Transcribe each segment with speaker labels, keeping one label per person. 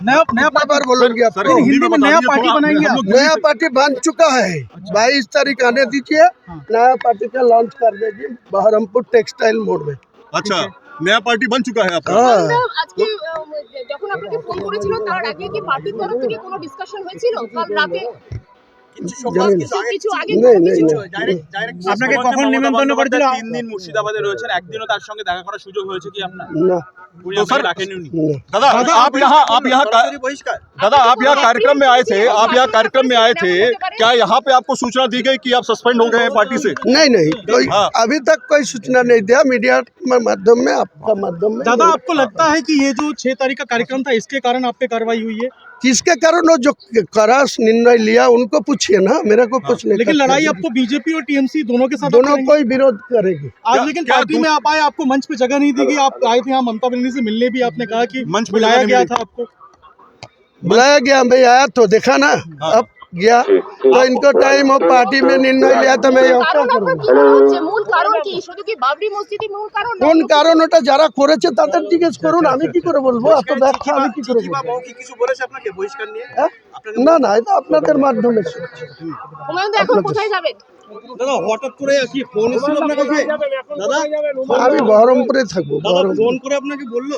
Speaker 1: नया नया
Speaker 2: कितना बार बोलेंगे
Speaker 3: सर
Speaker 2: आपको
Speaker 1: हिंदी में नया
Speaker 3: बताइए
Speaker 1: पार्टी
Speaker 3: थोड़ा,
Speaker 1: बनाएंगे
Speaker 3: हम
Speaker 1: आप?
Speaker 3: लोग
Speaker 2: नया पार्टी बन चुका है बाईस तारीख आने दीजिए नया पार्टी का लॉन्च कर देगी बहरमपुर टेक्सटाइल मोड़ में
Speaker 3: अच्छा नया पार्टी बन चुका है आपका
Speaker 2: हाँ
Speaker 4: আজকে আহ, যখন আপনাকে ফোন করেছিল তার আগে কি পার্টির তরফ থেকে কোনো ডিসকাশন হয়েছিল কাল রাতে
Speaker 1: আপনাকে কখন নিমন্ত্রণ করেছিল
Speaker 5: তিন দিন মুর্শিদাবাদে রয়েছেন একদিনও তার সঙ্গে দেখা করার সুযোগ হয়েছে কি আপনার
Speaker 2: না
Speaker 5: উনি
Speaker 3: तो
Speaker 5: আপনাকে
Speaker 3: सर-
Speaker 5: ডাকেননি উনি
Speaker 2: না
Speaker 3: दादा आप यहाँ आप यहाँ का- दादा आप यहाँ कार्यक्रम में आए थे आप यहाँ कार्यक्रम में आए थे क्या यहाँ पे आपको सूचना दी गई कि आप सस्पेंड हो गए हैं पार्टी से
Speaker 2: नहीं नहीं कोई
Speaker 3: हाँ।
Speaker 2: अभी तक कोई सूचना नहीं दिया मीडिया में माध्यम में आपका माध्यम में
Speaker 1: दादा आपको लगता है कि ये जो छह तारीख का कार्यक्रम था इसके कारण आप पे कार्रवाई हुई है
Speaker 2: किसके कारण वो जो करास निर्णय लिया उनको पूछिए ना मेरे को कुछ नहीं
Speaker 1: लेकिन लड़ाई आपको बीजेपी और टीएमसी दोनों के साथ
Speaker 2: दोनों
Speaker 1: को
Speaker 2: कोई विरोध करेगी।
Speaker 1: आज लेकिन पार्टी में आप आए आपको मंच पे जगह नहीं दी गई आप आए थे यहाँ ममता बनर्जी से मिलने भी आपने कहा कि
Speaker 3: मंच
Speaker 1: बुलाया गया था आपको।
Speaker 2: बुलाया गया भाई आया तो देखा ना।
Speaker 3: हाँ।
Speaker 2: अब गया तो इनको टाइम हो पार्टी में निर्णय लिया तो मैं और क्या
Speaker 4: কারণ আপনার
Speaker 2: करूँ
Speaker 4: কি মনে হচ্ছে মূল কারণ কি শুধু কি বাবরি মসজিদই মূল কারণ
Speaker 2: কোন কারণ ওটা যারা করেছে তাদের জিজ্ঞেস করুন আমি কি করে বলবো এত ব্যাখ্যা আমি কি করে বলবো
Speaker 5: কিছু বলেছে আপনাকে বহিষ্কার নিয়ে
Speaker 2: হ্যাঁ? না না এটা আপনাদের মাধ্যমে শুনছি।
Speaker 4: হুমায়ুন দা এখন কোথায় যাবেন
Speaker 1: দাদা হঠাৎ করে কি ফোন এসেছিল আপনার কাছে দাদা
Speaker 2: আমি বহরমপুরে থাকবো
Speaker 1: দাদা
Speaker 2: বহরমপুর
Speaker 1: ফোন করে আপনাকে বললো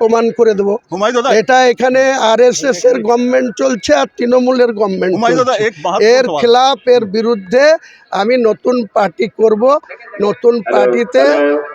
Speaker 2: প্রমাণ করে দেবো
Speaker 3: हुमायूं दादा
Speaker 2: এটা এখানে আর এস এস এর গভর্নমেন্ট চলছে আর তৃণমূলের গভর্নমেন্ট
Speaker 3: হুমায়ুন দাদা এক বাহাত্তর
Speaker 2: এর
Speaker 3: সওয়াল।
Speaker 2: খেলাফ এর বিরুদ্ধে আমি নতুন পার্টি করব নতুন পার্টিতে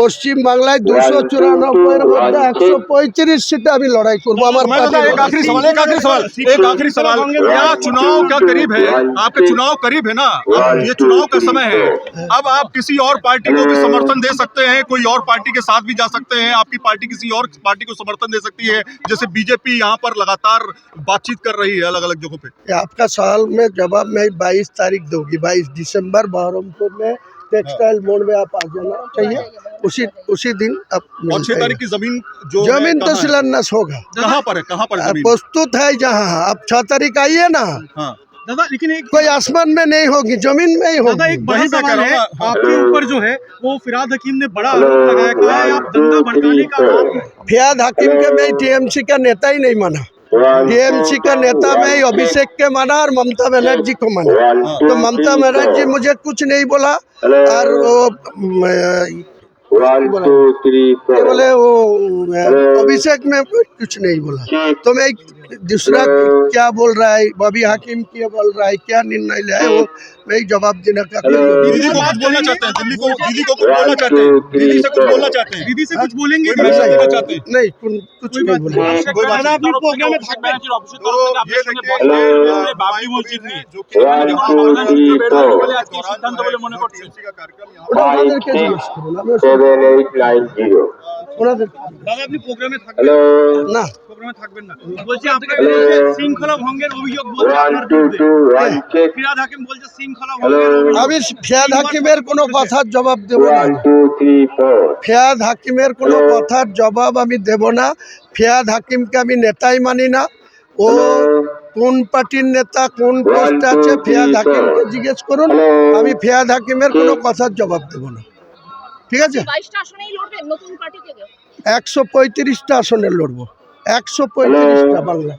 Speaker 2: পশ্চিম বাংলায় দুশো চুরানব্বইয়ের মধ্যে একশো পঁয়ত্রিশ সিটে আমি লড়াই করব আমার
Speaker 3: हुमायूं दादा एक
Speaker 2: পার্টি
Speaker 3: आखिरी सवाल एक आखिरी सवाल एक आखिरी सवाल क्या चुनाव क्या करीब है आपके चुनाव करीब है ना अब ये चुनाव का समय है अब आप किसी और पार्टी को भी समर्थन दे सकते हैं कोई और पार्टी के साथ भी जा सकते हैं आपकी पार्टी किसी और पार्टी को समर्थन दे सकती है जैसे बीजेपी यहाँ पर लगातार बातचीत कर रही है अलग अलग जगहों पे।
Speaker 2: आपका सवाल में जवाब मैं बाईस तारीख दूँगी बाईस दिसंबर बहरमपुर में टेक्सटाइल मोड़ में आप आ जाना चाहिए। उसी उसी दिन आप
Speaker 3: छह तारीख की ज़मीन जो
Speaker 2: ज़मीन तो शिलान्यास होगा।
Speaker 3: कहाँ पर है? कहाँ पर
Speaker 2: प्रस्तुत है जहाँ आप छह तारीख आइए ना।
Speaker 3: हाँ।
Speaker 1: दादा लेकिन एक
Speaker 2: कोई आसमान में नहीं होगी ज़मीन में ही
Speaker 1: दादा
Speaker 2: होगी।
Speaker 1: एक बड़ा सवाल है। आपके ऊपर जो है वो फिराद हकीम ने बड़ा आरोप लगाया। कहा है आप दंगा भड़काने का आप
Speaker 2: फियाद हकीम के मैं टीएमसी का नेता ही नहीं माना। टीएमसी का नेता मैं अभिषेक के माना और ममता बनर्जी को माना। तो ममता बनर्जी मुझे कुछ नहीं बोला और वो. बोले वो अभिषेक में कुछ नहीं बोला। तो मैं दूसरा क्या बोल रहा है? बबी हकीम क्या बोल रहा है क्या निर्णय लिया है वो? मैं जवाब देना चाहता हूँ
Speaker 3: दीदी को कुछ बोलना चाहते हैं दिल्ली को दीदी को कुछ बोलना चाहते हैं। दीदी से कुछ बोलना चाहते हैं।
Speaker 1: दीदी से कुछ बोलेंगे
Speaker 2: नहीं कुछ नहीं
Speaker 3: बोलेंगे। कार्यक्रम
Speaker 2: ওনাদের
Speaker 1: দাদা আপনি প্রোগ্রামে থাকবেন?
Speaker 2: না।
Speaker 1: প্রোগ্রামে থাকবেন না। বলছি আপনাকে শৃঙ্খলা ভঙ্গের অভিযোগ বলছে আপনার বিরুদ্ধে।
Speaker 6: two, one, check.
Speaker 1: ফিরাদ হাকিম বলছে শৃঙ্খলা ভঙ্গের
Speaker 2: আমি ফিয়াদ হাকিমের কোনো কথার জবাব দেব না। হাকিমের কোনো কথার জবাব আমি দেব না। ফিয়াদ হাকিমকে আমি নেতাই মানি না। ও কোন পার্টির নেতা কোন পোস্ট আছে ফিয়াদ হাকিমকে জিজ্ঞেস করুন। আমি ফিয়াদ হাকিমের কোনো কথার জবাব দেব না। ঠিক আছে? একশো পঁয়ত্রিশটা আসনের লড়বো। একশো পঁয়ত্রিশটা বাংলা